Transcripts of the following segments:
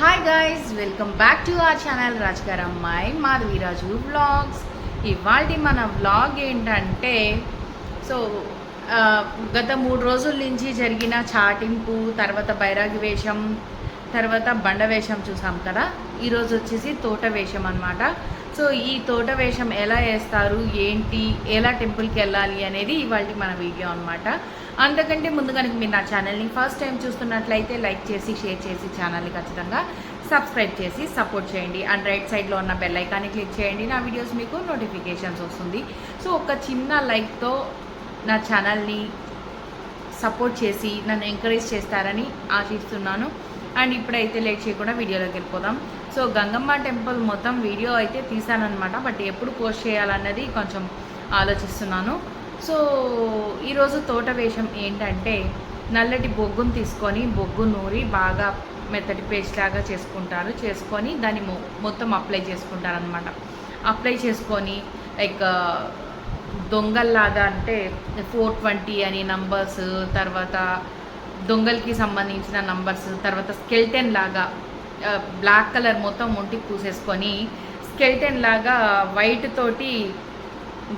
Hi guys welcome back to our channel రాజుగారు అమ్మాయి Madhavi Raju vlogs ఇవాళ మన వ్లాగ్ ఏంటంటే సో గత మూడు రోజుల నుంచి జరిగిన చాటింపు తర్వాత బైరాగి వేషం తర్వాత బండ వేషం చూసాం కదా? ఈరోజు వచ్చేసి తోట వేషం అనమాట సో ఈ తోట వేషం ఎలా వేస్తారు ఏంటి ఎలా టెంపుల్కి వెళ్ళాలి అనేది ఇవాళ మన వీడియో అనమాట అంతకంటే ముందు కనుక మీరు నా ఛానల్ని ఫస్ట్ టైం చూస్తున్నట్లయితే లైక్ చేసి షేర్ చేసి ఛానల్ని ఖచ్చితంగా సబ్స్క్రైబ్ చేసి సపోర్ట్ చేయండి. అండ్ రైట్ సైడ్లో ఉన్న బెల్ ఐకాన్ని క్లిక్ చేయండి. నా వీడియోస్ మీకు నోటిఫికేషన్స్ వస్తుంది. సో ఒక చిన్న లైక్తో నా ఛానల్ని సపోర్ట్ చేసి నన్ను ఎంకరేజ్ చేస్తారని ఆశిస్తున్నాను. అండ్ ఇప్పుడైతే లేట్ చేయకుండా వీడియోలోకి వెళ్ళిపోదాం. సో గంగమ్మ టెంపుల్ మొత్తం వీడియో అయితే తీసానమాట బట్ ఎప్పుడు పోస్ట్ చేయాలన్నది కొంచెం ఆలోచిస్తున్నాను. సో ఈరోజు తోట వేషం ఏంటంటే నల్లటి బొగ్గును తీసుకొని బొగ్గు నూరి బాగా మెత్తటి పేస్ట్ లాగా చేసుకుంటారు. చేసుకొని దాన్ని మొ- మొత్తం అప్లై చేసుకుంటారు అనమాట అప్లై చేసుకొని లైక్ దొంగల్లాగా అంటే ఫోర్ ట్వంటీ అని నంబర్స్ తర్వాత దొంగలకి సంబంధించిన నంబర్స్ తర్వాత స్కెల్టెన్ లాగా బ్లాక్ కలర్ మొత్తం ఒంటికి పూసేసుకొని స్కెల్టెన్ లాగా వైట్ తోటి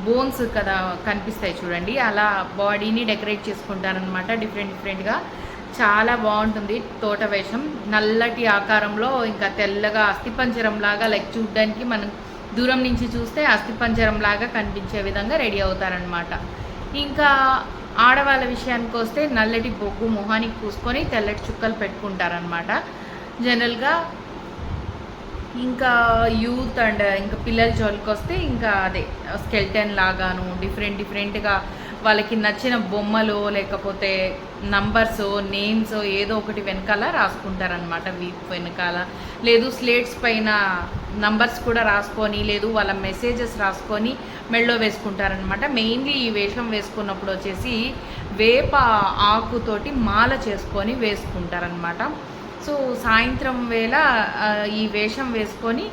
బోన్స్ కదా కనిపిస్తాయి చూడండి. అలా బాడీని డెకరేట్ చేసుకుంటారనమాట డిఫరెంట్ డిఫరెంట్గా. చాలా బాగుంటుంది తోట వేషం. నల్లటి ఆకారంలో ఇంకా తెల్లగా అస్థిపంజరం లాగా లైక్ చూడడానికి మనం దూరం నుంచి చూస్తే అస్థిపంజరం లాగా కనిపించే విధంగా రెడీ అవుతారనమాట ఇంకా ఆడవాళ్ళ విషయానికి వస్తే నల్లటి బొగ్గు మొహానికి పూసుకొని తెల్లటి చుక్కలు పెట్టుకుంటారనమాట జనరల్గా ఇంకా యూత్ అండ్ ఇంకా పిల్లల జోలికి వస్తే ఇంకా అదే స్కెల్టన్ లాగాను డిఫరెంట్ డిఫరెంట్గా వాళ్ళకి నచ్చిన బొమ్మలు లేకపోతే నంబర్స్ నేమ్స్ ఏదో ఒకటి వెనకాల రాసుకుంటారనమాట వీప్ వెనకాల లేదు స్లేట్స్ పైన నంబర్స్ కూడా రాసుకొని లేదు వాళ్ళ మెసేజెస్ రాసుకొని మెళ్ళో వేసుకుంటారనమాట మెయిన్లీ ఈ వేషం వేసుకున్నప్పుడు వచ్చేసి వేప ఆకుతోటి మాల చేసుకొని వేసుకుంటారనమాట సో సాయంత్రం వేళ ఈ వేషం వేసుకొని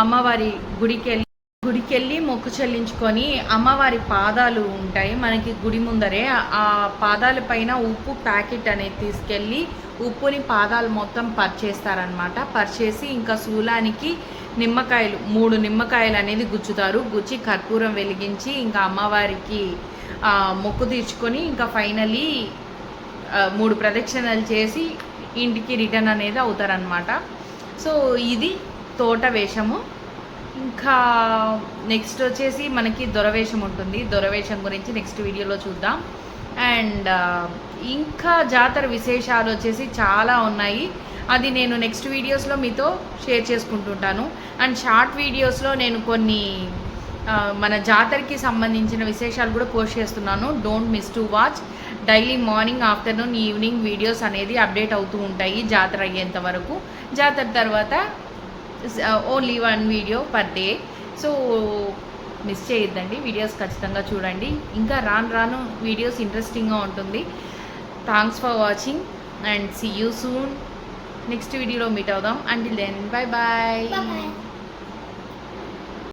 అమ్మవారి గుడికి వెళ్ళి గుడికి వెళ్ళి మొక్కు చెల్లించుకొని అమ్మవారి పాదాలు ఉంటాయి. మనకి గుడి ముందరే ఆ పాదాల పైన ఉప్పు ప్యాకెట్ అనేది తీసుకెళ్ళి ఉప్పుని పాదాలు మొత్తం పరిచేస్తారనమాట పరిచేసి ఇంకా శూలానికి నిమ్మకాయలు మూడు నిమ్మకాయలు అనేది గుచ్చుతారు. గుచ్చి కర్పూరం వెలిగించి ఇంకా అమ్మవారికి మొక్కు తీర్చుకొని ఇంకా ఫైనలీ మూడు ప్రదక్షిణలు చేసి ఇంటికి రిటర్న్ అనేది అవుతారనమాట సో ఇది తోట వేషము. ఇంకా నెక్స్ట్ వచ్చేసి మనకి దొరవేషం ఉంటుంది. దొరవేషం గురించి నెక్స్ట్ వీడియోలో చూద్దాం. అండ్ ఇంకా జాతర విశేషాలు వచ్చేసి చాలా ఉన్నాయి. అది నేను నెక్స్ట్ వీడియోస్లో మీతో షేర్ చేసుకుంటుంటాను. అండ్ షార్ట్ వీడియోస్లో నేను కొన్ని మన జాతరకి సంబంధించిన విశేషాలు కూడా పోస్ట్ చేస్తున్నాను. Don't miss to watch daily morning afternoon evening videos అనేది అప్డేట్ అవుతూ ఉంటాయి జాతర అయ్యేంత వరకు. జాతర తర్వాత only one video per day so miss చేయొద్దండి. వీడియోస్ ఖచ్చితంగా చూడండి. ఇంకా రాను రాను వీడియోస్ ఇంట్రెస్టింగ్గా ఉంటుంది. Thanks for watching and see you soon next వీడియోలో మీట్ అవుదాం. And then bye bye